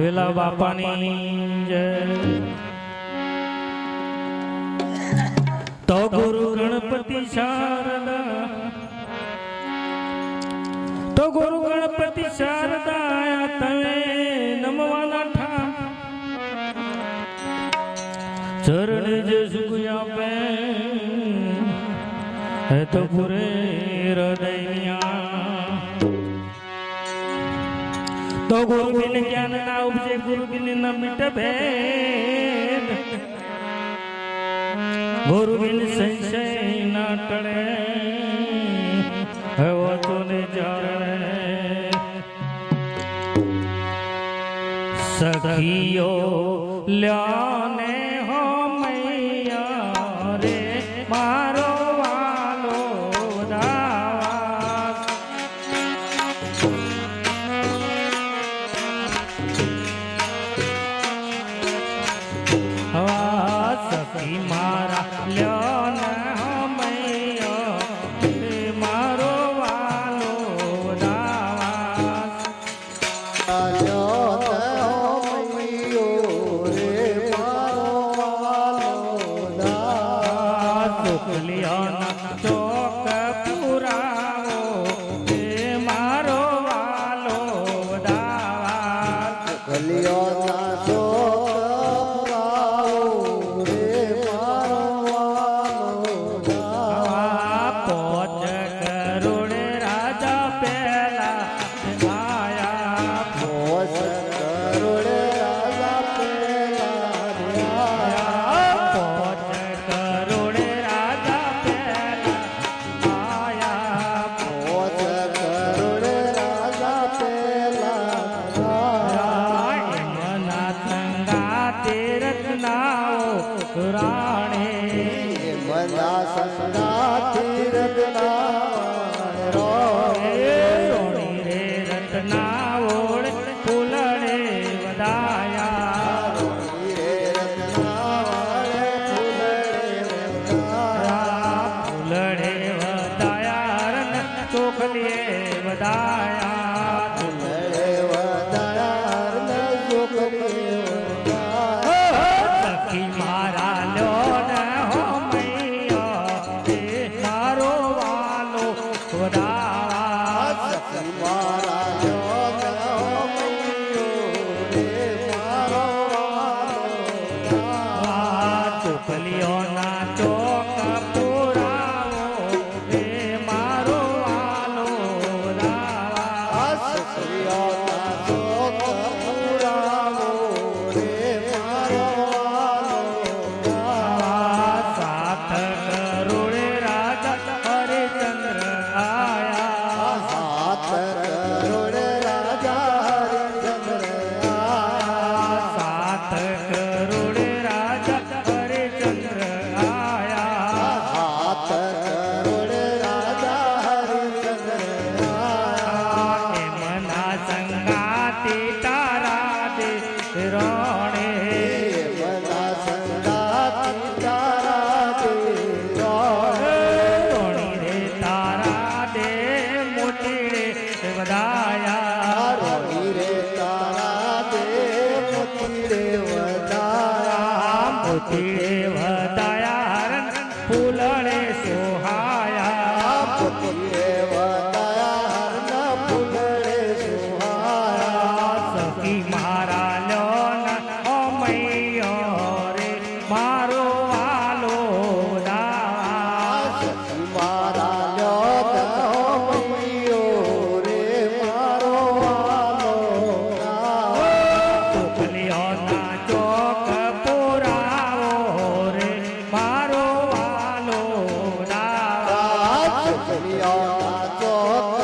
વેલા બાપાની જય. તો ગુરુ ગણપતિ શારદા. તો ગુરુ ગણપતિ શારદા તમે નમવાના ઠા. ચરણ જે સુખ આપે. હે તો પૂરે હૃદય તો ગુરુ બિન જ્ઞાન ના ઉપજે ગુરુ બિન ન મિટ ભેદ. ગુરુ સખીઓ લ્યાને યો તે રત્નાઓ રાણે ಕಲಿಯೋ સજનિયા ચોક